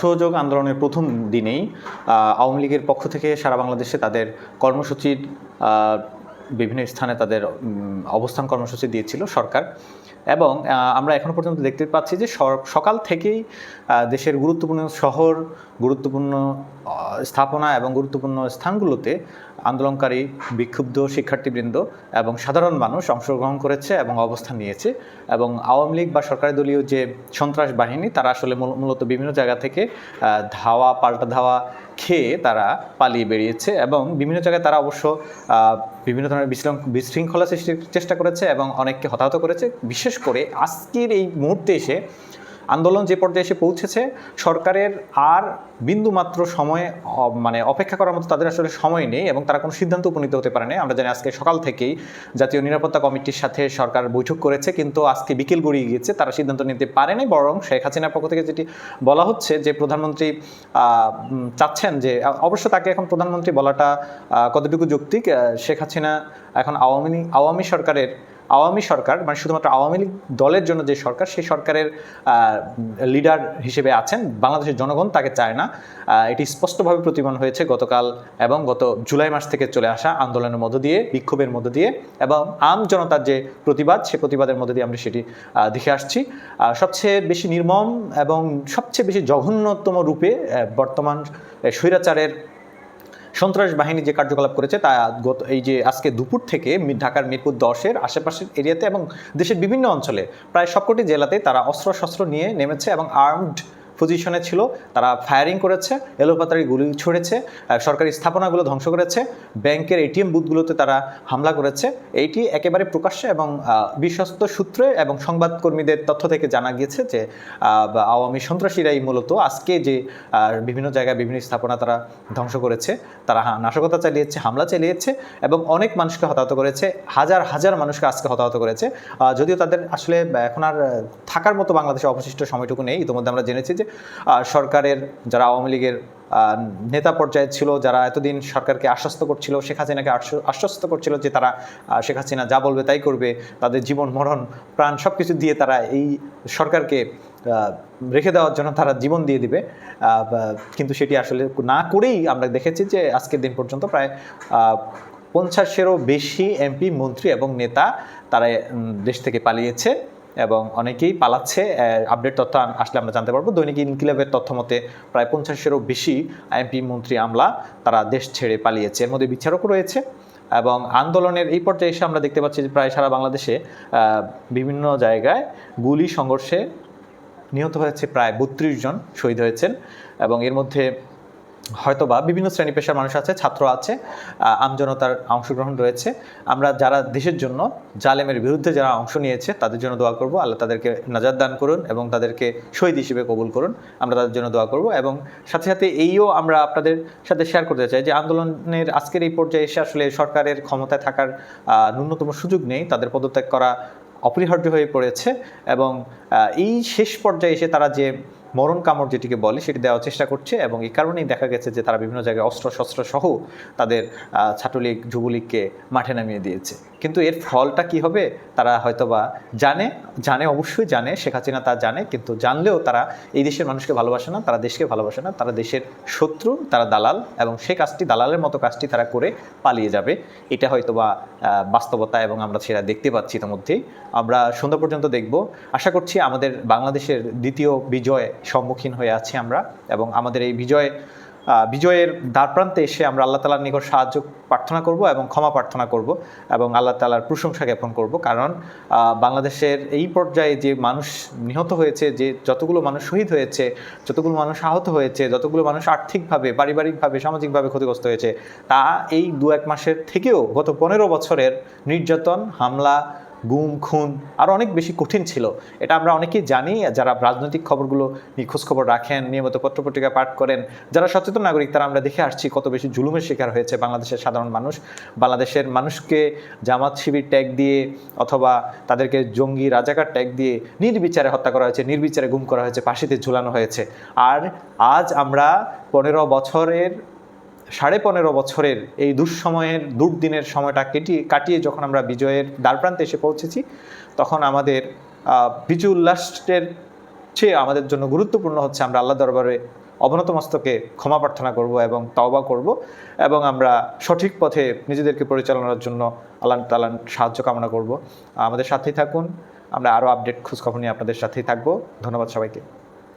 সহযোগ আন্দোলনের প্রথম দিনেই আওয়ামী লীগের পক্ষ থেকে সারা বাংলাদেশে তাদের কর্মসূচির বিভিন্ন স্থানে তাদের অবস্থান কর্মসূচি দিয়েছিল সরকার। এবং আমরা এখনও পর্যন্ত দেখতে পাচ্ছি যে সকাল থেকেই দেশের গুরুত্বপূর্ণ শহর, গুরুত্বপূর্ণ স্থাপনা এবং গুরুত্বপূর্ণ স্থানগুলোতে আন্দোলনকারী, বিক্ষুব্ধ শিক্ষার্থীবৃন্দ এবং সাধারণ মানুষ অংশগ্রহণ করেছে এবং অবস্থান নিয়েছে এবং আওয়ামী লীগ বা সরকারি দলীয় যে সন্ত্রাস বাহিনী, তারা আসলে মূল- মূলত বিভিন্ন জায়গা থেকে ধাওয়া, পাল্টা ধাওয়া খেয়ে তারা পালিয়ে বেরিয়েছে এবং বিভিন্ন জায়গায় তারা অবশ্য বিভিন্ন ধরনের বিশৃঙ্খ- বিশৃঙ্খলা সৃষ্টির চেষ্টা করেছে এবং অনেককে হতাহত করেছে। বিশেষ করে আজকের এই মুহূর্তে এসে আন্দোলন যে পর্যায়ে এসে পৌঁছেছে, সরকারের আর বিন্দুমাত্র সময় মানে অপেক্ষা করার মতো তাদের আসলে সময় নেই এবং তারা কোনো সিদ্ধান্ত উপনীত হতে পারে না আমরা জানি আজকে সকাল থেকেই জাতীয় নিরাপত্তা কমিটির সাথে সরকার বৈঠক করেছে, কিন্তু আজকে বিকেল গড়িয়ে গিয়েছে, তারা সিদ্ধান্ত নিতে পারেনি, বরং শেখ হাসিনার পক্ষ থেকে যেটি বলা হচ্ছে যে প্রধানমন্ত্রী চাচ্ছেন যে অবশ্য তাকে এখন প্রধানমন্ত্রী বলাটা কতটুকু যৌক্তিক শেখ হাসিনা এখন আওয়ামী আওয়ামী সরকারের আওয়ামী সরকার মানে শুধুমাত্র আওয়ামী লীগ দলের জন্য যে সরকার, সেই সরকারের লিডার হিসেবে আছেন, বাংলাদেশের জনগণ তাকে চায় না। এটি স্পষ্টভাবে প্রতিমান হয়েছে গতকাল এবং গত জুলাই মাস থেকে চলে আসা আন্দোলনের মধ্য দিয়ে, বিক্ষোভের মধ্য দিয়ে এবং আম জনতার যে প্রতিবাদ, সে প্রতিবাদের মধ্য দিয়ে আমরা সেটি দেখে আসছি। সবচেয়ে বেশি নির্মম এবং সবচেয়ে বেশি জঘন্যতম রূপে বর্তমান স্বৈরাচারের সন্ত্রাস বাহিনী যে কার্যকলাপ করেছে তা গত এই যে আজকে দুপুর থেকে ঢাকার মিরপুর দশের আশেপাশের এরিয়াতে এবং দেশের বিভিন্ন অঞ্চলে প্রায় সবকটি জেলাতে তারা অস্ত্র শস্ত্র নিয়ে নেমেছে এবং আর্মড পজিশনে ছিল, তারা ফায়ারিং করেছে এলোপাতারি গুলি ছড়েছে সরকারি স্থাপনাগুলো ধ্বংস করেছে, ব্যাংকের এটিএম বুথগুলোতে তারা হামলা করেছে। এইটি একেবারে প্রকাশ্যে এবং বিশ্বস্ত সূত্রে এবং সংবাদকর্মীদের তথ্য থেকে জানা গিয়েছে যে আওয়ামী সন্ত্রাসীরাই মূলত আজকে যে বিভিন্ন জায়গায় বিভিন্ন স্থাপনা তারা ধ্বংস করেছে, তারা নাশকতা চালিয়েছে, হামলা চালিয়েছে এবং অনেক মানুষকে হতাহত করেছে, হাজার হাজার মানুষকে আজকে হতাহত করেছে। যদিও তাদের আসলে এখন আর থাকার মতো বাংলাদেশে অবশিষ্ট সময়টুকু নেই, ইতিমধ্যে আমরা জেনেছি যে সরকারের যারা আওয়ামী লীগের নেতা পর্যায়ে ছিল, যারা এতদিন সরকারকে আশ্বস্ত করছিল, শেখ হাসিনাকে আশ্বস্ত করছিল যে তারা শেখ হাসিনা যা বলবে তাই করবে, তাদের জীবন, মরণ, প্রাণ সব কিছু দিয়ে তারা এই সরকারকে রেখে দেওয়ার জন্য তারা জীবন দিয়ে দিবে। কিন্তু সেটি আসলে না করেই আমরা দেখেছি যে আজকের দিন পর্যন্ত প্রায় পঞ্চাশেরও বেশি এমপি, মন্ত্রী এবং নেতা তারা দেশ থেকে পালিয়েছে। এবং অনেকেই পালাচ্ছে আপডেট তথ্য আসলে আমরা জানতে পারব। দৈনিক ইনকিলাবের তথ্য মতে প্রায় পঞ্চাশেরও বেশি এমপি মন্ত্রী আমলা তারা দেশ ছেড়ে পালিয়েছে। এর মধ্যে বিচারকও রয়েছে এবং আন্দোলনের এই পর্যায়ে এসে আমরা দেখতে পাচ্ছি যে প্রায় সারা বাংলাদেশে বিভিন্ন জায়গায় গুলি সংঘর্ষে নিহত হয়েছে প্রায় বত্রিশ জন, শহীদ হয়েছেন এবং এর মধ্যে হয়তোবা বিভিন্ন শ্রেণি পেশার মানুষ আছে, ছাত্র আছে আমজনতার অংশগ্রহণ রয়েছে। আমরা যারা দেশের জন্য জালেমের বিরুদ্ধে যারা অংশ নিয়েছে, তাদের জন্য দোয়া করব। আল্লাহ তাদেরকে নাজাদ দান করুন এবং তাদেরকে শহীদ হিসেবে কবুল করুন। আমরা তাদের জন্য দোয়া করব এবং সাথে সাথে এইও আমরা আপনাদের সাথে শেয়ার করতে চাই যে আন্দোলনের আজকের এই পর্যায়ে এসে আসলে সরকারের ক্ষমতায় থাকার ন্যূনতম সুযোগ নেই। তাদের পদত্যাগ করা অপরিহার্য হয়ে পড়েছে এবং এই শেষ পর্যায়ে এসে তারা যে মরণ কামড় যেটিকে বলে, সেটি দেওয়ার চেষ্টা করছে এবং এই কারণেই দেখা গেছে যে তারা বিভিন্ন জায়গায় অস্ত্র শস্ত্র সহ তাদের ছাত্রলীগ, যুবলীগকে মাঠে নামিয়ে দিয়েছে। কিন্তু এর ফলটা কি হবে, তারা হয়তোবা জানে জানে অবশ্যই জানে, শেখ হাসিনা তা জানে, কিন্তু জানলেও তারা এই দেশের মানুষকে ভালোবাসে না, তারা দেশকে ভালোবাসে না, তারা দেশের শত্রু, তারা দালাল এবং সেই কাজটি দালালের মতো কাজটি তারা করে পালিয়ে যাবে। এটা হয়তোবা বাস্তবতা এবং আমরা সেটা দেখতে পাচ্ছি ইতিমধ্যেই। আমরা সন্ধ্যা পর্যন্ত দেখব। আশা করছি আমাদের বাংলাদেশের দ্বিতীয় বিজয় সম্মুখীন হয়ে আছি আমরা এবং আমাদের এই বিজয় বিজয়ের দ্বারপ্রান্তে এসে আমরা আল্লাহ তালার নিকট সাহায্য প্রার্থনা করব এবং ক্ষমা প্রার্থনা করব এবং আল্লাহ তালার প্রশংসা জ্ঞাপন করব। কারণ বাংলাদেশের এই পর্যায়ে যে মানুষ নিহত হয়েছে, যে যতগুলো মানুষ শহীদ হয়েছে, যতগুলো মানুষ আহত হয়েছে, যতগুলো মানুষ আর্থিকভাবে, পারিবারিকভাবে, সামাজিকভাবে ক্ষতিগ্রস্ত হয়েছে, তা এই দু এক মাসের থেকেও গত পনেরো বছরের নির্যাতন, হামলা গুম, খুন আরও অনেক বেশি কঠিন ছিল। এটা আমরা অনেকেই জানি, যারা রাজনৈতিক খবরগুলো নিয়ে খোঁজখবর রাখেন, নিয়মিত পত্রপত্রিকা পাঠ করেন, যারা সচেতন নাগরিক, তারা আমরা দেখে আসছি কত বেশি জুলুমের শিকার হয়েছে বাংলাদেশের সাধারণ মানুষ। বাংলাদেশের মানুষকে জামাত শিবির ট্যাগ দিয়ে অথবা তাদেরকে জঙ্গি, রাজাকার ট্যাগ দিয়ে নির্বিচারে হত্যা করা হয়েছে, নির্বিচারে গুম করা হয়েছে, ফাঁসিতে ঝুলানো হয়েছে। আর আজ আমরা পনেরো বছরের সাড়ে পনেরো বছরের এই দুঃসময়ের, দুর্দিনের সময়টা কেটিয়ে, কাটিয়ে যখন আমরা বিজয়ের দ্বারপ্রান্তে এসে পৌঁছেছি, তখন আমাদের বিজয় উল্লাসের চেয়ে আমাদের জন্য গুরুত্বপূর্ণ হচ্ছে আমরা আল্লাহ দরবারে অবনত মস্তকে ক্ষমা প্রার্থনা করব এবং তওবা করব এবং আমরা সঠিক পথে নিজেদেরকে পরিচালনার জন্য আল্লাহ তালান সাহায্য কামনা করব। আমাদের সাথেই থাকুন। আমরা আরও আপডেট খোঁজখবর নিয়ে আপনাদের সাথেই থাকব। ধন্যবাদ সবাইকে।